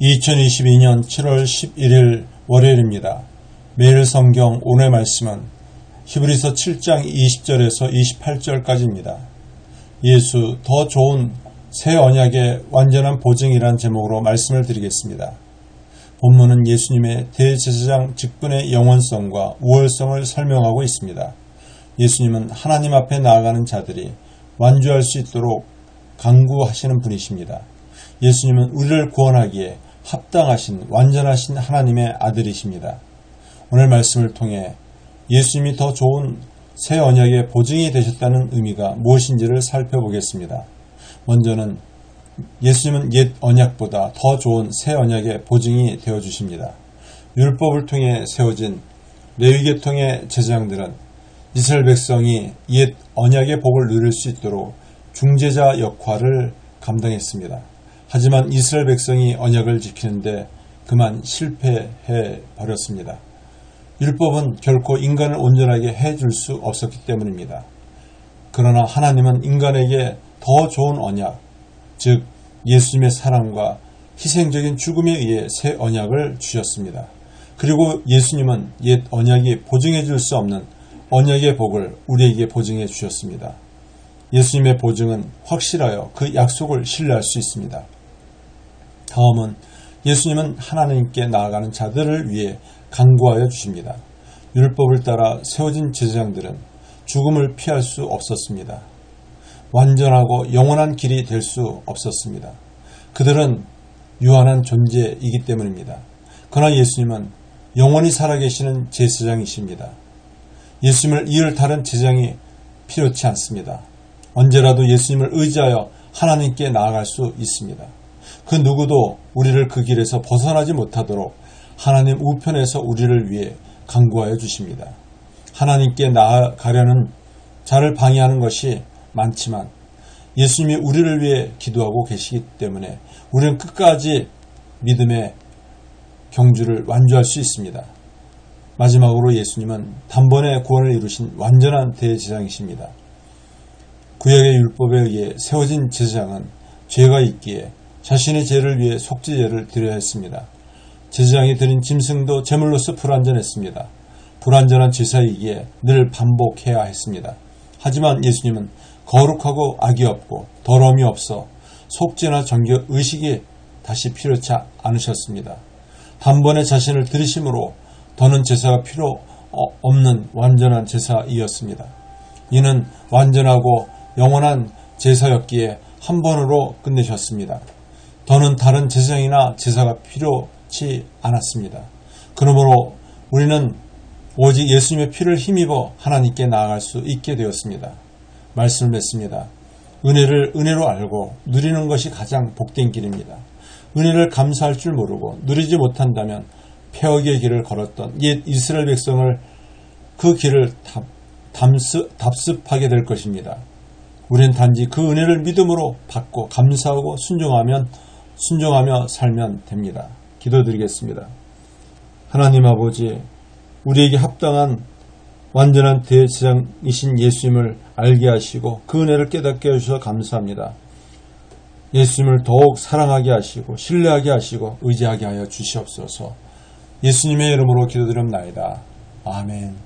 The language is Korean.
(2022년 7월 11일) 월요일입니다. 매일 성경 오늘 말씀은 히브리서 7장 20절에서 28절까지입니다. 예수 더 좋은 새 언약의 완전한 보증이란 제목으로 말씀을 드리겠습니다. 본문은 예수님의 대제사장 직분의 영원성과 우월성을 설명하고 있습니다. 예수님은 하나님 앞에 나아가는 자들이 완주할 수 있도록 강구하시는 분이십니다. 예수님은 우리를 구원하기에 합당하신 완전하신 하나님의 아들이십니다. 오늘 말씀을 통해 예수님이 더 좋은 새 언약의 보증이 되셨다는 의미가 무엇인지를 살펴보겠습니다. 먼저는 예수님은 옛 언약보다 더 좋은 새 언약의 보증이 되어 주십니다. 율법을 통해 세워진 레위 계통의 제사장들은 이스라엘 백성이 옛 언약의 복을 누릴 수 있도록 중재자 역할을 감당했습니다. 하지만 이스라엘 백성이 언약을 지키는데 그만 실패해 버렸습니다. 율법은 결코 인간을 온전하게 해줄 수 없었기 때문입니다. 그러나 하나님은 인간에게 더 좋은 언약, 즉 예수님의 사랑과 희생적인 죽음에 의해 새 언약을 주셨습니다. 그리고 예수님은 옛 언약이 보증해 줄 수 없는 언약의 복을 우리에게 보증해 주셨습니다. 예수님의 보증은 확실하여 그 약속을 신뢰할 수 있습니다. 다음은 예수님은 하나님께 나아가는 자들을 위해 강구하여 주십니다. 율법을 따라 세워진 제사장들은 죽음을 피할 수 없었습니다. 완전하고 영원한 길이 될 수 없었습니다. 그들은 유한한 존재이기 때문입니다. 그러나 예수님은 영원히 살아계시는 제사장이십니다. 예수님을 이을 다른 제사장이 필요치 않습니다. 언제라도 예수님을 의지하여 하나님께 나아갈 수 있습니다. 그 누구도 우리를 그 길에서 벗어나지 못하도록 하나님 우편에서 우리를 위해 강구하여 주십니다. 하나님께 나아가려는 자를 방해하는 것이 많지만 예수님이 우리를 위해 기도하고 계시기 때문에 우리는 끝까지 믿음의 경주를 완주할 수 있습니다. 마지막으로 예수님은 단번에 구원을 이루신 완전한 대제사장이십니다. 구약의 율법에 의해 세워진 제사장은 죄가 있기에 자신의 죄를 위해 속죄제를 드려야 했습니다. 제사장이 드린 짐승도 제물로서 불완전했습니다. 불완전한 제사이기에 늘 반복해야 했습니다. 하지만 예수님은 거룩하고 악이 없고 더러움이 없어 속죄나 정결 의식이 다시 필요치 않으셨습니다. 단번에 자신을 들이심으로 더는 제사가 필요 없는 완전한 제사이었습니다. 이는 완전하고 영원한 제사였기에 한 번으로 끝내셨습니다. 더는 다른 제사장이나 제사가 필요치 않았습니다. 그러므로 우리는 오직 예수님의 피를 힘입어 하나님께 나아갈 수 있게 되었습니다. 말씀을 맺습니다. 은혜를 은혜로 알고 누리는 것이 가장 복된 길입니다. 은혜를 감사할 줄 모르고 누리지 못한다면 폐역의 길을 걸었던 옛 이스라엘 백성을 그 길을 답, 답습, 답습하게 될 것입니다. 우리는 단지 그 은혜를 믿음으로 받고 감사하고 순종하면 순종하며 살면 됩니다. 기도드리겠습니다. 하나님 아버지, 우리에게 합당한 완전한 대제장이신 예수님을 알게 하시고 그 은혜를 깨닫게 해주셔서 감사합니다. 예수님을 더욱 사랑하게 하시고 신뢰하게 하시고 의지하게 하여 주시옵소서. 예수님의 이름으로 기도드립니다. 아멘.